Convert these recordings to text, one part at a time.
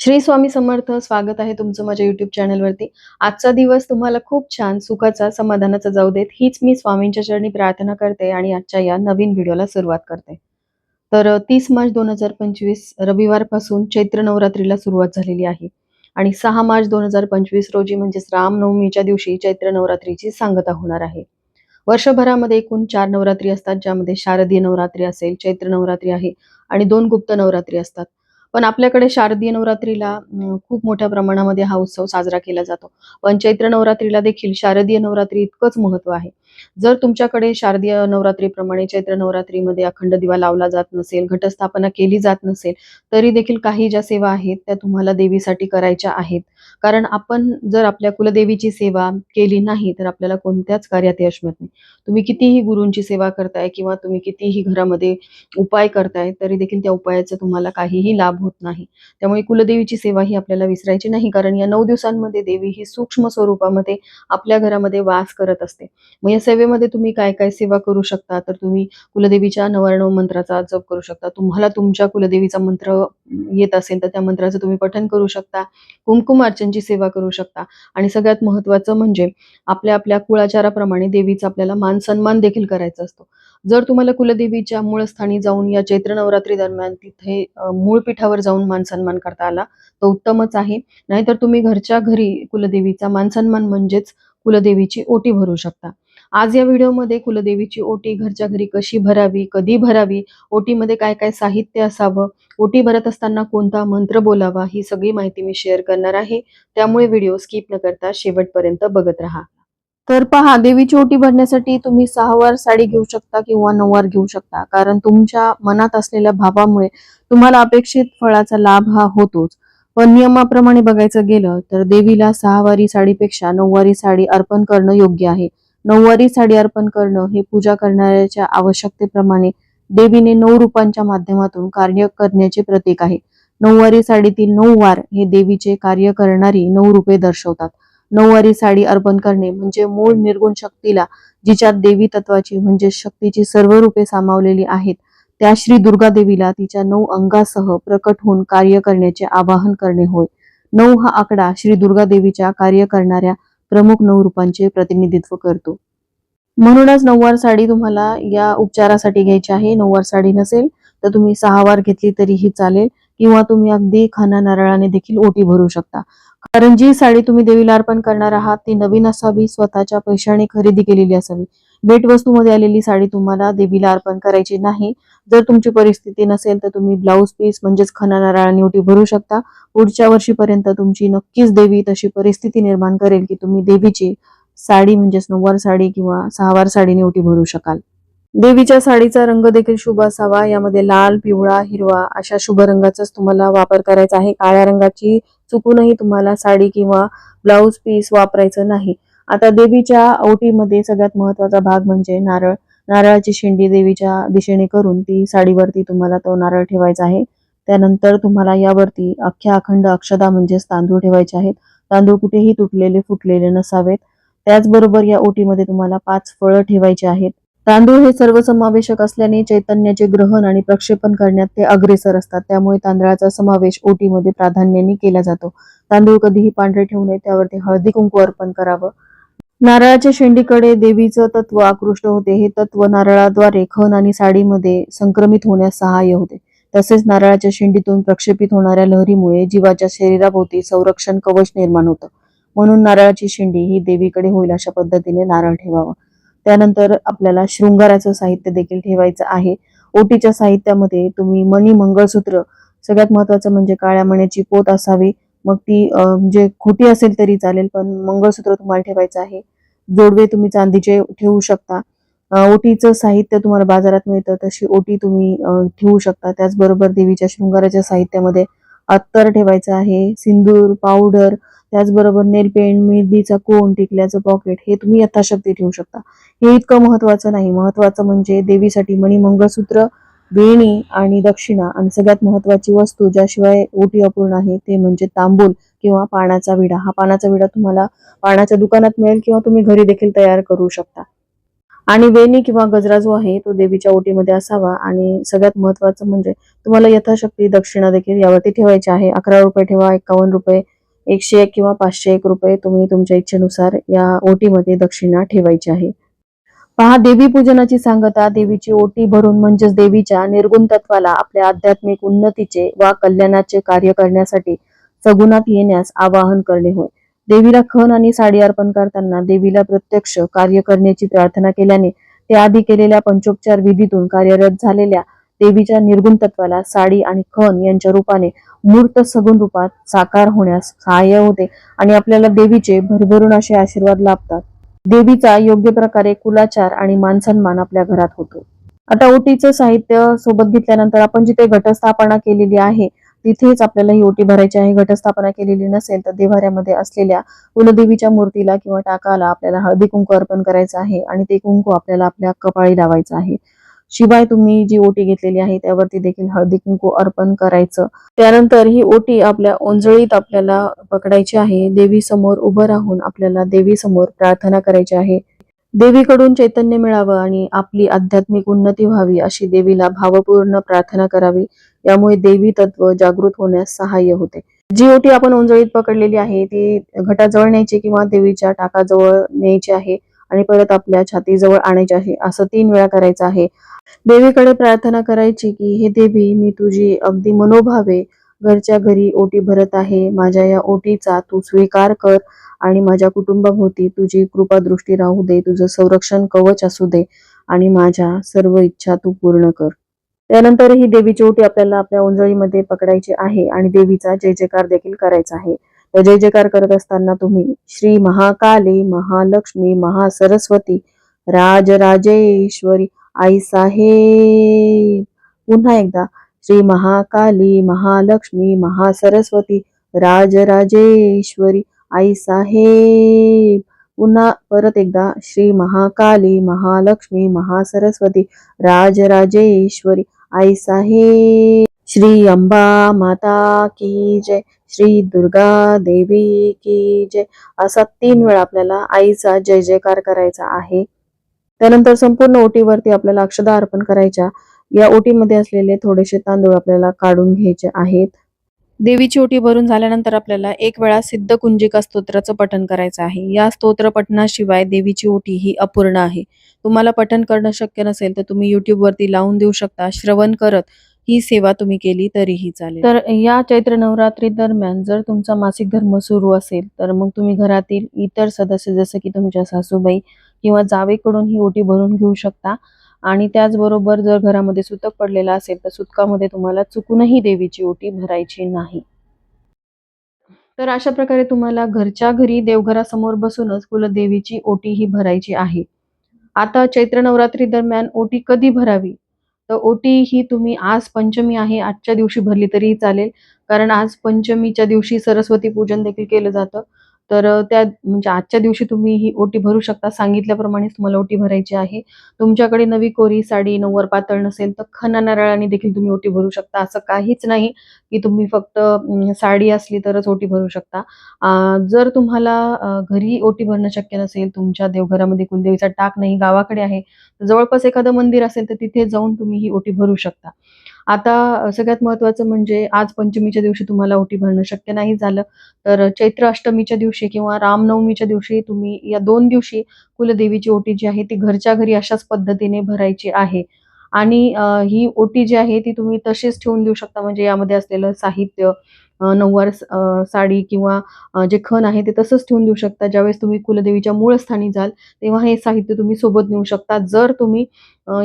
श्री स्वामी समर्थ स्वागत आहे तुमचं माझ्या युट्यूब चॅनलवरती आजचा दिवस तुम्हाला खूप छान सुखाचा समाधानाचा जाऊ देत. हीच मी स्वामींच्या चरणी प्रार्थना करते आणि आजच्या या नवीन व्हिडिओला सुरुवात करते. तर तीस मार्च दोन हजार पंचवीस रविवारपासून चैत्र नवरात्रीला सुरुवात झालेली आहे. आणि सहा मार्च दोन हजार पंचवीस रोजी म्हणजेच रामनवमीच्या दिवशी चैत्र नवरात्रीची सांगता होणार आहे. वर्षभरामध्ये एकूण चार नवरात्री असतात ज्यामध्ये शारदीय नवरात्री असेल चैत्र नवरात्री आहे आणि दोन गुप्त नवरात्री असतात. पण आपल्याकडे शारदीय नवरात्रीला खूप मोठ्या प्रमाणामध्ये हा उत्सव साजरा केला जातो. पण चैत्र नवरात्रीला देखील शारदीय नवरात्री इतकंच महत्त्व आहे. जर तुमच्याकडे शारदीय नवरात्रीप्रमाणे चैत्र नवरात्रीमध्ये अखंड दिवा लावला जात नसेल घटस्थापना केली जात नसेल तरी देखील काही ज्या सेवा आहेत त्या तुम्हाला देवीसाठी करायच्या आहेत. कारण आपण जर आपल्या कुलदेवीची सेवा केली नाही तर आपल्याला कोणत्याच कार्यात यश मिळत नाही. तुम्ही कितीही गुरूंची सेवा करताय किंवा तुम्ही कितीही घरामध्ये उपाय करताय तरी देखील त्या उपायाचा तुम्हाला काहीही लाभ होत नाही. त्यामुळे कुलदेवीची सेवा ही आपल्याला विसरायची नाही कारण या नऊ दिवसांमध्ये देवी ही सूक्ष्म स्वरूपामध्ये आपल्या घरामध्ये वास करत असते. मग या सेवेमध्ये तुम्ही काय काय सेवा करू शकता? तर तुम्ही कुलदेवीच्या नवार्णव मंत्राचा जप करू शकता. तुम्हाला तुमच्या कुलदेवीचा मंत्र येत असेल तर त्या मंत्राचं तुम्ही पठन करू शकता. कुंकुम अर्चनची सेवा करू शकता. आणि सगळ्यात महत्त्वाचं म्हणजे आपल्या आपल्या कुळाचाराप्रमाणे देवीचा आपल्याला मान सन्मान देखील करायचा असतो. जर तुम्हाला कुलदेवीच्या मूळ स्थानी जाऊन या चैत्र नवरात्री दरम्यान तिथे मूळ पीठावर जाऊन मान सन्मान करता आला तर उत्तमच आहे. नाहीतर तुम्ही घरच्या घरी कुलदेवीचा मान सन्मान म्हणजेच कुलदेवीची ओटी भरू शकता. आज या व्हिडिओमध्ये कुलदेवीची ओटी घरच्या घरी कशी भरावी कधी भरावी ओटीमध्ये काय काय साहित्य असावं ओटी भरत असताना कोणता मंत्र बोलावा ही सगळी माहिती मी शेअर करणार आहे. त्यामुळे व्हिडिओ स्किप न करता शेवटपर्यंत बघत राहा. तर पहा देवीची ओटी भरण्यासाठी तुम्ही सहावार साडी घेऊ शकता किंवा नऊवार घेऊ शकता. कारण तुमच्या मनात असलेल्या भावामुळे तुम्हाला अपेक्षित फळाचा लाभ हा होतोच. पण नियमाप्रमाणे बघायचं गेलं तर देवीला सहावारी साडीपेक्षा नऊवारी साडी अर्पण करणं योग्य आहे. नऊवारी साडी अर्पण करणं हे पूजा करणाऱ्याच्या आवश्यकतेप्रमाणे देवीने नऊ रूपांच्या माध्यमातून कार्य करण्याचे प्रतीक आहे. नऊवारी साडीतील नऊ वार हे देवीचे कार्य करणारी नऊ रूपे दर्शवतात. नऊवारी साडी अर्पण करणे म्हणजे मूळ निर्गुण शक्तीला जिच्यात देवी तत्वाची म्हणजे शक्तीची सर्व रूपे सामावलेली आहेत. त्या श्री दुर्गा देवीला तिच्या नऊ अंगासह प्रकट होऊन कार्य करण्याचे आवाहन करणे होय. नऊ हा आकडा श्री दुर्गा देवीच्या कार्य करणाऱ्या प्रमुख नऊ रूपांचे प्रतिनिधित्व करतो. म्हणूनच नऊवार साडी तुम्हाला या उपचारासाठी घ्यायची आहे. नऊवार साडी नसेल तर तुम्ही सहावार घेतली तरीही चालेल. किंवा तुम्ही अगदी खाना नारळाने देखील ओटी भरू शकता. कारण जी साडी तुम्ही देवीला अर्पण करणार आहात ती नवीन असावी स्वतःच्या पैशाने खरेदी केलेली असावी. भेटवस्तूमध्ये आलेली साडी तुम्हाला देवीला अर्पण करायची नाही. जर तुमची परिस्थिती नसेल तर तुम्ही ब्लाऊज पीस म्हणजेच खना नारळाने ओटी भरू शकता. पुढच्या वर्षीपर्यंत तुमची नक्कीच देवी तशी परिस्थिती निर्माण करेल की तुम्ही देवीची साडी म्हणजेच नऊवार साडी किंवा सहावार साडीने ओटी भरू शकाल. देवीच्या साडीचा रंग देखील शुभ असावा. यामध्ये लाल पिवळा हिरवा अशा शुभ रंगाचाच तुम्हाला वापर करायचा आहे. काळ्या रंगाची चुकूनही तुम्हाला साडी किंवा ब्लाऊज पीस वापरायचं नाही. आता देवीच्या ओटीमध्ये सगळ्यात महत्त्वाचा भाग म्हणजे नारळ. नारळाची शेंडी देवीच्या दिशेने करून ती साडीवरती तुम्हाला तो नारळ ठेवायचा आहे. त्यानंतर तुम्हाला यावरती अख्ख्या अखंड अक्षदा म्हणजेच तांदूळ ठेवायचे आहेत. तांदूळ कुठेही तुटलेले फुटलेले नसावेत. त्याचबरोबर या ओटीमध्ये तुम्हाला पाच फळं ठेवायची आहेत. तांदूळ हे सर्वसमावेशक असल्याने चैतन्याचे ग्रहण आणि प्रक्षेपण करण्यात ते अग्रेसर असतात. त्यामुळे तांदळाचा समावेश ओटीमध्ये प्राधान्याने केला जातो. तांदूळ कधीही पांढरे ठेवू नये त्यावरती हळदी कुंकू अर्पण करावं. नारळाच्या शेंडीकडे देवीचं तत्व आकृष्ट होते. हे तत्व नारळाद्वारे खण आणि साडीमध्ये संक्रमित होण्यास सहाय्य होते. तसेच नारळाच्या शेंडीतून प्रक्षेपित होणाऱ्या लहरीमुळे जीवाच्या शरीराभोवती संरक्षण कवच निर्माण होतं. म्हणून नारळाची शेंडी ही देवीकडे होईल अशा पद्धतीने नारळ ठेवावं. त्यानंतर आपल्याला शृंगाराचं साहित्य देखील ठेवायचं आहे. ओटीच्या साहित्यामध्ये तुम्ही मणी मंगळसूत्र सगळ्यात महत्वाचं म्हणजे काळ्या मण्याची पोत असावी. मग ती म्हणजे खोटी असेल तरी चालेल पण मंगळसूत्र तुम्हाला ठेवायचं आहे. जोडवे तुम्ही चांदीचे ठेवू शकता. ओटीचं साहित्य तुम्हाला बाजारात मिळतं तशी ओटी तुम्ही ठेवू शकता. त्याचबरोबर देवीच्या शृंगाराच्या साहित्यामध्ये अत्तर ठेवायचं आहे सिंदूर पावडर त्याचबरोबर नेल पेंट मेहंदीचा कोण टिकल्याचं पॉकेट हे तुम्ही यथाशक्ती ठेवू शकता. हे इतकं महत्वाचं नाही. महत्वाचं म्हणजे देवीसाठी मणी मंगळसूत्र वेणी आणि दक्षिणा आणि सगळ्यात महत्वाची वस्तू ज्याशिवाय ओटी अपूर्ण आहे ते म्हणजे तांबूल किंवा पानाचा विडा. हा पानाचा विडा तुम्हाला पानाच्या दुकानात मिळेल किंवा तुम्ही घरी देखील तयार करू शकता. आणि वेणी किंवा गजरा जो आहे तो देवीच्या ओटीमध्ये असावा. आणि सगळ्यात महत्वाचं म्हणजे तुम्हाला यथाशक्ती दक्षिणा देखील यावरती ठेवायची आहे. अकरा रुपये ठेवा एकावन्न रुपये एकशे एक किंवा पाचशे एक रुपये तुम्ही तुमच्या इच्छेनुसार या ओटीमध्ये दक्षिणा ठेवायची आहे. पहा देवी पूजनाची सांगता देवीची ओटी भरून म्हणजेच देवीच्या निर्गुण तत्वाला आपल्या आध्यात्मिक उन्नतीचे वा कल्याणाचे कार्य करण्यासाठी सगुणात येण्यास आवाहन करणे होय. देवीला खण आणि साडी अर्पण करताना देवीला प्रत्यक्ष कार्य करण्याची प्रार्थना केल्याने ते आधी केलेल्या पंचोपचार विधीतून कार्यरत झालेल्या देवीच्या निर्गुण तत्वाला साडी आणि खण यांच्या रूपाने मूर्त सगुण रूपात साकार होण्यास सहाय्य होते आणि आपल्याला देवीचे भरभरून असे आशीर्वाद लाभतात. देवीचा योग्य प्रकारे कुलाचार आणि मानसन्मान आपल्या घरात होतो. आता ओटीचं साहित्य सोबत घेतल्यानंतर आपण जिथे घटस्थापना केलेली आहे तिथेच आपल्याला ही ओटी भरायची आहे. घटस्थापना केलेली नसेल तर देवाऱ्यामध्ये असलेल्या कुलदेवीच्या मूर्तीला किंवा टाकाला आपल्याला हळदी कुंकू अर्पण करायचं आहे आणि ते कुंकू आपल्याला आपल्या कपाळी लावायचं आहे. शिवाय तुम्ही जी ओटी घेतलेली आहे त्यावरती देखील हळदी कुंकू अर्पण करायचं. त्यानंतर ही ओटी आपल्या ओंजळीत आपल्याला पकडायची आहे. देवी समोर उभं राहून आपल्याला देवी समोर प्रार्थना करायची आहे. देवीकडून चैतन्य मिळावं आणि आपली आध्यात्मिक उन्नती व्हावी अशी देवीला भावपूर्ण प्रार्थना करावी. यामुळे देवी तत्व जागृत होण्यास सहाय्य होते. जी ओटी आपण उंजळीत पकडलेली आहे ती घटाजवळ न्यायची किंवा देवीच्या टाकाजवळ न्यायची आहे आणि परत आपल्या छातीजवळ आणायची आहे असं तीन वेळा करायचं आहे. देवीकडे प्रार्थना करायची की हे देवी मी तुझी अगदी मनोभावे घरच्या घरी ओटी भरत आहे. माझ्या या ओटीचा तू स्वीकार कर आणि माझ्या कुटुंबाभोवती तुझी कृपा दृष्टी राहू दे. तुझं संरक्षण कवच असू दे आणि माझ्या सर्व इच्छा तू पूर्ण कर. त्यानंतर ही देवीची ओटी आपल्याला आपल्या ओंजळीमध्ये पकडायची आहे आणि देवीचा जय जयकार देखील करायचा आहे. तर जय जयकार करत असताना तुम्ही श्री महाकाली महालक्ष्मी महासरस्वती राजराजेश्वरी आई साहेब पुन्हा एकदा श्री महाकाली महालक्ष्मी महासरस्वती राजराजेश्वरी आई साहेब पुन्हा परत एकदा श्री महाकाली महालक्ष्मी महासरस्वती राजराजेश्वरी आई साहेब। श्री अंबा माता की जय श्री दुर्गा देवी की जय. असा तीन वेळा आपल्याला आईचा जय जयकार करायचा आहे. त्यानंतर संपूर्ण ओटीवरती आपल्याला अक्षदा अर्पण करायच्या. या ओटीमध्ये असलेले थोडेसे तांदूळ आपल्याला काढून घ्यायचे आहेत. देवीची ओटी भरून झाल्यानंतर आपल्याला एक वेळा सिद्ध कुंजिका स्तोत्राचं पठण करायचं आहे. या स्तोत्र पठणाशिवाय देवीची ओटी ही अपूर्ण आहे. तुम्हाला पठण करणं शक्य नसेल तर तुम्ही युट्यूबवरती लावून देऊ शकता. श्रवण करत ही सेवा तुम्ही केली तरीही चालेल. तर या चैत्र नवरात्री दरम्यान जर तुमचा मासिक धर्म सुरू असेल तर मग तुम्ही घरातील इतर सदस्य जसं की तुमच्या सासूबाई किंवा जावेकडून ही ओटी भरून घेऊ शकता. आणि त्याचबरोबर जर घरामध्ये सुतक पडलेला असेल तर सुतकामध्ये तुम्हाला चुकूनही देवीची ओटी भरायची नाही. तर अशा प्रकारे तुम्हाला घरच्या घरी देवघरासमोर बसूनच कुलदेवीची ओटी ही भरायची आहे. आता चैत्र नवरात्री दरम्यान ओटी कधी भरावी? तर ओटी ही तुम्ही आज पंचमी आहे आजच्या दिवशी भरली तरीही चालेल. कारण आज पंचमीच्या दिवशी सरस्वती पूजन देखील केलं जातं. तर त्या म्हणजे आजच्या दिवशी तुम्ही ही ओटी भरू शकता. सांगितल्याप्रमाणेच तुम्हाला ओटी भरायची आहे. तुमच्याकडे नवी कोरी साडी नऊवार पातळ नसेल तर खना नारळाने देखील तुम्ही ओटी भरू शकता. असं काहीच नाही की तुम्ही फक्त साडी असली तरच ओटी भरू शकता. जर तुम्हाला घरी ओटी भरणं शक्य नसेल तुमच्या देवघरामध्ये कुलदेवीचा टाक नाही गावाकडे आहे तर जवळपास एखादं मंदिर असेल तर तिथे जाऊन तुम्ही ही ओटी भरू शकता. आता सगळ्यात महत्त्वाचं म्हणजे आज पंचमीच्या दिवशी तुम्हाला ओटी भरणं शक्य नाही झालं तर चैत्र अष्टमीच्या दिवशी किंवा रामनवमीच्या दिवशी तुम्ही या दोन दिवशी कुलदेवीची ओटी जी आहे ती घरच्या घरी अशाच पद्धतीने भरायची आहे. आणि ही ओटी जी आहे ती तुम्ही तशीच ठेवून देऊ शकता म्हणजे यामध्ये असलेलं साहित्य नऊवार साडी किंवा जे खण आहे ते तसंच ठेवून देऊ शकता. ज्यावेळेस तुम्ही कुलदेवीच्या मूळ स्थानी जाल तेव्हा हे साहित्य तुम्ही सोबत नेऊ शकता. जर तुम्ही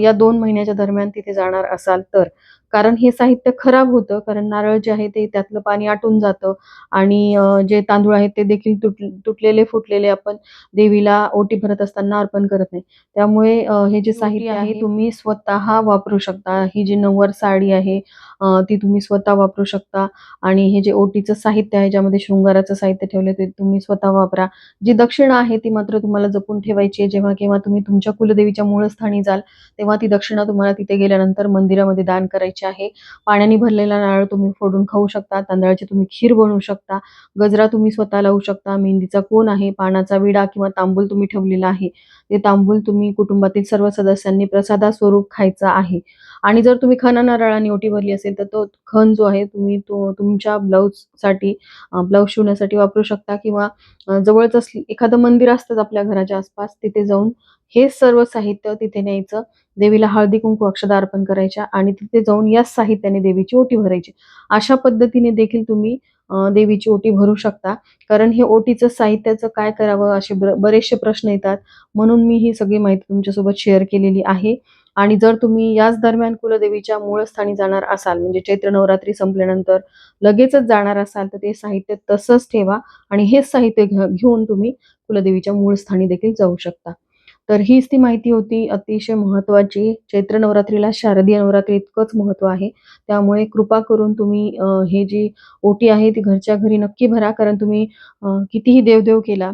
या दोन महिन्याच्या दरम्यान तिथे जाणार असाल तर. कारण हे साहित्य खराब होतं कारण नारळ जे आहे ते त्यातलं पाणी आटून जातं आणि जे तांदूळ आहेत ते देखील तुट तुटलेले फुटलेले आपण देवीला ओटी भरत असताना अर्पण करत नाही. त्यामुळे हे जे साहित्य आहे तुम्ही स्वतः वापरू शकता. ही जी नऊवार साडी आहे ती तुम्ही स्वतः वापरू शकता आणि हे जे ओटीचं साहित्य आहे ज्यामध्ये शृंगाराचं साहित्य ठेवले ते तुम्ही स्वतः वापरा. जी दक्षिणा आहे ती मात्र तुम्हाला जपून ठेवायची आहे. जेव्हा केव्हा तुम्ही तुमच्या कुलदेवीच्या मूळ स्थानी जाल तेव्हा ती दक्षिणा तुम्हाला तिथे गेल्यानंतर मंदिरामध्ये दान करायची आहे. पाण्याने भरलेला नारळ तुम्ही फोडून खाऊ शकता तांदळाची तुम्ही खीर बनवू शकता गजरा तुम्ही स्वतः लावू शकता मेहंदीचा कोण आहे पानाचा विडा किंवा तांबूल तुम्ही ठेवलेला आहे. ते तांबूल तुम्ही कुटुंबातील सर्व सदस्यांनी प्रसादा स्वरूप खायचा आहे. आणि जर तुम्ही खन नारळाने ओटी भरली असेल तर तो खण जो आहे तुम्ही तो तुमच्या ब्लाऊजसाठी ब्लाऊज शिवण्यासाठी वापरू शकता किंवा जवळच असली एखादं मंदिर असतंच आपल्या घराच्या आसपास तिथे जाऊन हे सर्व साहित्य तिथे न्यायचं. देवीला हळदी कुंकू अक्षदा अर्पण करायच्या आणि तिथे जाऊन याच साहित्याने देवीची ओटी भरायची. अशा पद्धतीने देखील तुम्ही देवीची ओटी भरू शकता. कारण हे ओटीचं साहित्याचं काय करावं असे बरेचसे प्रश्न येतात. म्हणून मी ही सगळी माहिती तुमच्यासोबत शेअर केलेली आहे. आणि जर तुम्ही याच दरम्यान कुलदेवीच्या मूळ स्थानी जाणार असाल म्हणजे चैत्र नवरात्री संपल्यानंतर लगेचच जाणार असाल तर ते साहित्य तसंच ठेवा. आणि हेच साहित्य घेऊन तुम्ही कुलदेवीच्या मूळ स्थानी देखील जाऊ शकता. तर हीच ती माहिती होती. अतिशय महत्वाची चैत्र नवरात्रीला शारदीय नवरात्री इतकंच महत्त्व आहे. त्यामुळे कृपा करून तुम्ही हे जी ओटी आहे ती घरच्या घरी नक्की भरा. कारण तुम्ही कितीही देवदेव केला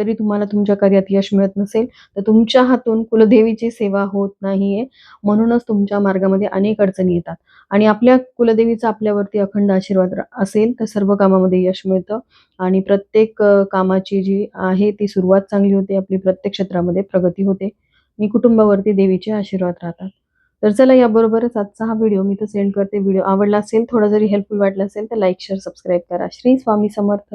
तरी तुम्हाला तुमच्या कार्यात यश मिळत नसेल तर तुमच्या हातून कुलदेवीची सेवा होत नाहीये. म्हणूनच तुमच्या मार्गामध्ये अनेक अडचणी येतात. आणि आपल्या कुलदेवीचा आपल्यावरती अखंड आशीर्वाद असेल तर सर्व कामामध्ये यश मिळतं. आणि प्रत्येक कामाची जी आहे ती सुरुवात चांगली होते. आपली प्रत्येक क्षेत्रामध्ये प्रगती होते. आणि कुटुंबावरती देवीचे आशीर्वाद राहतात. तर चला याबरोबरच आजचा हा व्हिडिओ मी तर सेंड करते. व्हिडिओ आवडला असेल थोडा जरी हेल्पफुल वाटला असेल तर लाईक शेअर सबस्क्राईब करा. श्री स्वामी समर्थ.